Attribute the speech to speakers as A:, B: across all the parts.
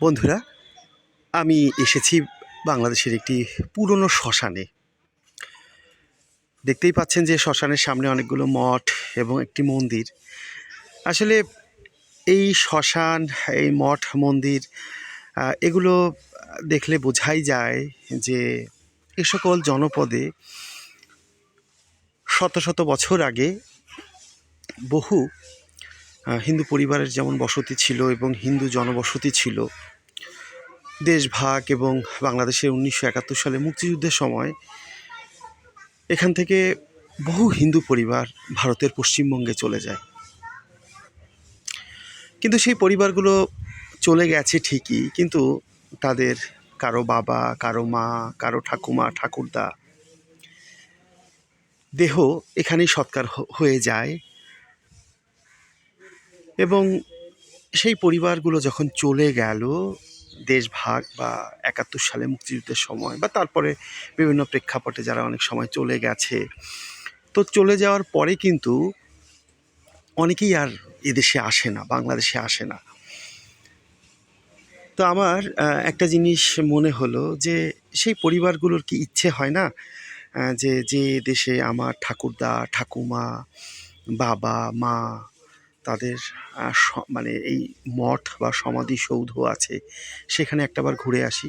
A: বন্ধুরা, আমি এসেছি বাংলাদেশের একটি পুরনো শ্মশানে। দেখতেই পাচ্ছেন যে শ্মশানের সামনে অনেকগুলো মঠ এবং একটি মন্দির। আসলে এই শ্মশান, এই মঠ, মন্দির এগুলো দেখলে বোঝাই যায় যে এ সকল জনপদে শত শত বছর আগে বহু হিন্দু পরিবারের যেমন বসতি ছিল এবং হিন্দু জনবসতি ছিল দেশভাগ এবং বাংলাদেশের উনিশশো একাত্তর সালে মুক্তিযুদ্ধের সময় এখান থেকে বহু হিন্দু পরিবার ভারতের পশ্চিমবঙ্গে চলে যায়। কিন্তু সেই পরিবারগুলো চলে গেছে ঠিকই, কিন্তু তাদের কারও বাবা, কারও মা, কারও ঠাকুমা, ঠাকুরদা, দেহ এখানেই সৎকার হয়ে যায়। এবং সেই পরিবারগুলো যখন চলে গেল দেশভাগ বা একাত্তর সালে মুক্তিযুদ্ধের সময় বা তারপরে বিভিন্ন প্রেক্ষাপটে যারা অনেক সময় চলে গেছে, তো চলে যাওয়ার পরে কিন্তু অনেকেই আর এদেশে আসে না, বাংলাদেশে আসে না। তো আমার একটা জিনিস মনে হলো যে সেই পরিবারগুলোর কি ইচ্ছে হয় না যে যে দেশে আমার ঠাকুরদা, ঠাকুমা, বাবা, মা তাদের মানে এই মঠ বা সমাধিসৌধ আছে সেখানে একটাবার ঘুরে আসি।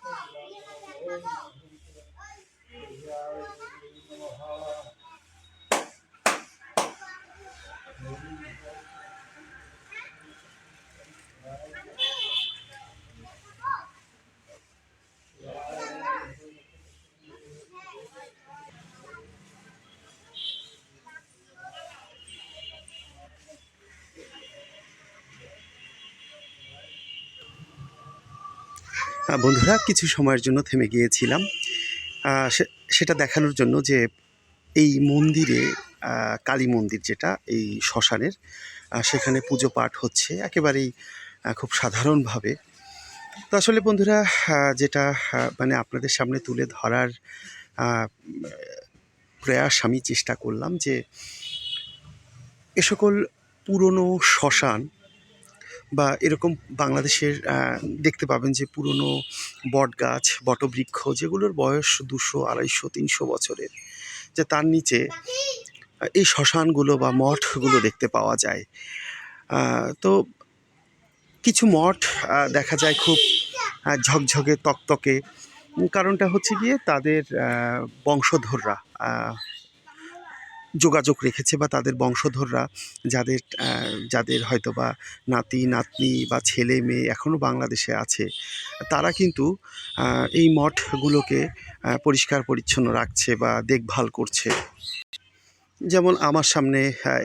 A: বন্ধুরা, কিছু সময়ের জন্য থেমে গিয়েছিলাম। সেটা দেখানোর জন্য যে এই মন্দিরে কালী মন্দির যেটা, এই শ্মশানের সেখানে পুজো পাঠ হচ্ছে একেবারেই খুব সাধারণভাবে। তো আসলে বন্ধুরা যেটা মানে আপনাদের সামনে তুলে ধরার প্রয়াস আমি চেষ্টা করলাম যে এ সকল পুরনো শ্মশান বা এরকম বাংলাদেশের দেখতে পাবেন যে পুরনো বটগাছ, বটবৃক্ষ যেগুলোর বয়স দুশো, আড়াইশো, তিনশো বছরের, যে তার নিচে এই শ্মশানগুলো বা মঠগুলো দেখতে পাওয়া যায়। তো কিছু মঠ দেখা যায় খুব ঝকঝকে, তকতকে। কারণটা হচ্ছে গিয়ে তাদের বংশধররা যোগাযোগ রেখেছে বা তাদের বংশধররা যাদের যাদের হয়তো বা নাতি, নাতনি বা ছেলে, মেয়ে এখনও বাংলাদেশে আছে, তারা কিন্তু এই মঠগুলোকে পরিষ্কার পরিচ্ছন্ন রাখছে বা দেখভাল করছে। যেমন আমার সামনে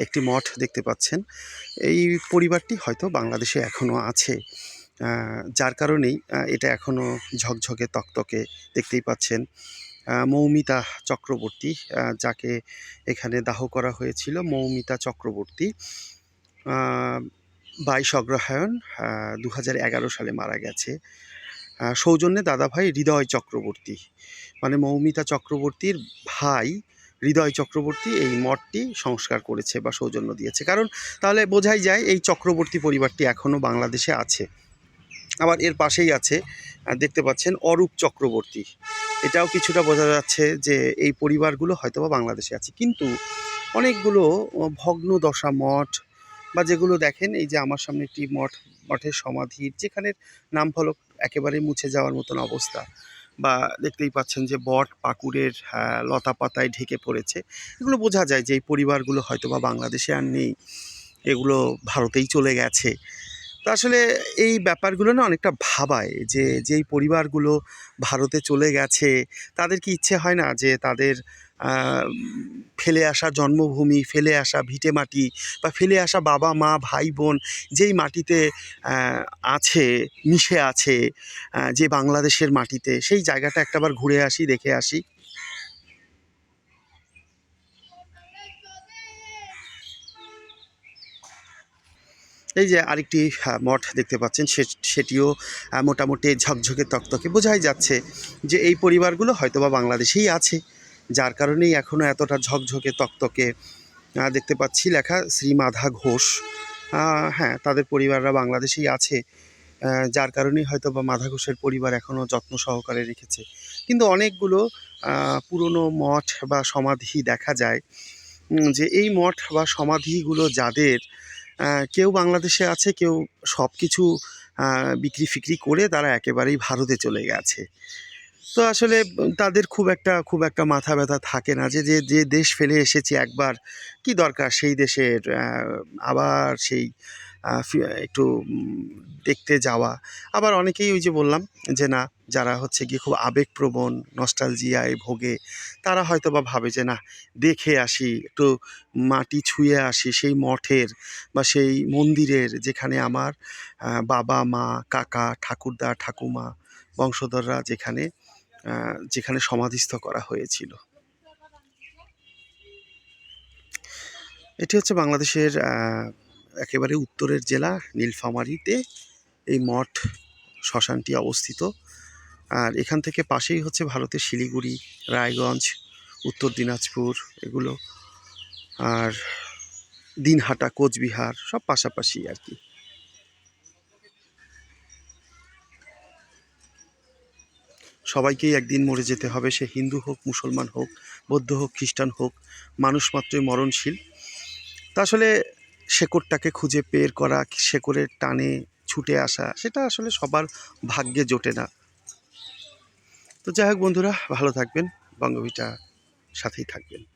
A: একটি মঠ দেখতে পাচ্ছেন, এই পরিবারটি হয়তো বাংলাদেশে এখনও আছে যার কারণেই এটা এখনও ঝকঝকে, তকতকে দেখতেই পাচ্ছেন। মৌমিতা চক্রবর্তী যাকে এখানে দাহ করা হয়েছিল, মৌমিতা চক্রবর্তী। বাইশ অগ্রহায়ণ দু হাজার এগারো সালে মারা গেছে। সৌজন্যে দাদাভাই হৃদয় চক্রবর্তী। মানে মৌমিতা চক্রবর্তীর ভাই হৃদয় চক্রবর্তী এই মঠটি সংস্কার করেছে বা সৌজন্য দিয়েছে। কারণ তাহলে বোঝাই যায়, এই চক্রবর্তী পরিবারটি এখনও বাংলাদেশে আছে। আবার এর পাশেই আছে দেখতে পাচ্ছেন অরূপ চক্রবর্তী। এটাও কিছুটা বোঝা যাচ্ছে যে এই পরিবারগুলো হয়তোবা বাংলাদেশে আছে। কিন্তু অনেকগুলো ভগ্ন দশা মঠ বা যেগুলো দেখেন এই যে আমার সামনে একটি মঠ মঠের সমাধির যেখানে নাম ফলক একেবারে মুছে যাওয়ার মতন অবস্থা বা দেখতেই পাচ্ছেন যে বট পাকুড়ের আহ, লতা পাতায় ঢেকে পড়েছে। এগুলো বোঝা যায় যে এই পরিবারগুলো হয়তো বা বাংলাদেশে আর নেই। এগুলো ভারতেই চলে গেছে। তো আসলে এই ব্যাপারগুলো না অনেকটা ভাবায় যে, যেই পরিবারগুলো ভারতে চলে গেছে, তাদের কি ইচ্ছে হয় না যে তাদের ফেলে আসা জন্মভূমি, ফেলে আসা ভিটে মাটি বা ফেলে আসা বাবা, মা, ভাই, বোন যেই মাটিতে আছে, মিশে আছে যে বাংলাদেশের মাটিতে, সেই জায়গাটা একটাবার ঘুরে আসি, দেখে আসি। এই যে আরেকটি আহ, মঠ দেখতে পাচ্ছেন সে সেটিও মোটামুটি ঝকঝকে তকতকে। বোঝাই যাচ্ছে যে এই পরিবারগুলো হয়তোবা বাংলাদেশেই আছে যার কারণেই এখনও এতটা ঝকঝকে তকতকে দেখতে পাচ্ছি লেখা শ্রী মাধা ঘোষ। হ্যাঁ তাদের পরিবাররা বাংলাদেশেই আছে যার কারণেই হয়তো বা মাধা ঘোষের পরিবার এখনও যত্ন সহকারে রেখেছে। কিন্তু অনেকগুলো পুরনো মঠ বা সমাধি দেখা যায় যে এই মঠ বা সমাধিগুলো যাদের কেউ বাংলাদেশে আছে, কেউ সব কিছু বিক্রি ফিক্রি করে তারা একেবারেই ভারতে চলে গেছে। তো আসলে তাদের খুব একটা খুব একটা মাথা ব্যথা থাকে না যে যে যে দেশ ফেলে এসেছি একবার, কি দরকার সেই দেশের আবার সেই একটু দেখতে যাওয়া। আবার অনেকেই ওই যে বললাম যে না, যারা হচ্ছে গিয়ে খুব আবেগপ্রবণ নস্টালজিয়ায় ভোগে, তারা হয়তো বা ভাবে যে না, দেখে আসি, একটু মাটি ছুঁয়ে আসি সেই মঠের বা সেই মন্দিরের যেখানে আমার বাবা, মা, কাকা, ঠাকুরদা, ঠাকুমা, বংশধররা যেখানে যেখানে সমাধিস্থ করা হয়েছিল। এটি হচ্ছে বাংলাদেশের একেবারে উত্তরের জেলা নীলফামারীতে এই মঠ শ্মশানটি অবস্থিত। আর এখান থেকে পাশেই হচ্ছে ভারতের শিলিগুড়ি, রায়গঞ্জ, উত্তর দিনাজপুর এগুলো। আর দিনহাটা, কোচবিহার সব পাশাপাশি আর কি। সবাইকেই একদিন মরে যেতে হবে, সে হিন্দু হোক, মুসলমান হোক, বৌদ্ধ হোক, খ্রিস্টান হোক, মানুষ মাত্রই মরণশীল। তা আসলে শেকড়টাকে খুঁজে বের করা শেকড়ের টানে ছুটে আসা, সেটা আসলে সবার ভাগ্যে জোটে না। তো যাই হোক বন্ধুরা, ভালো থাকবেন বঙ্গভিটা সাথেই থাকবেন।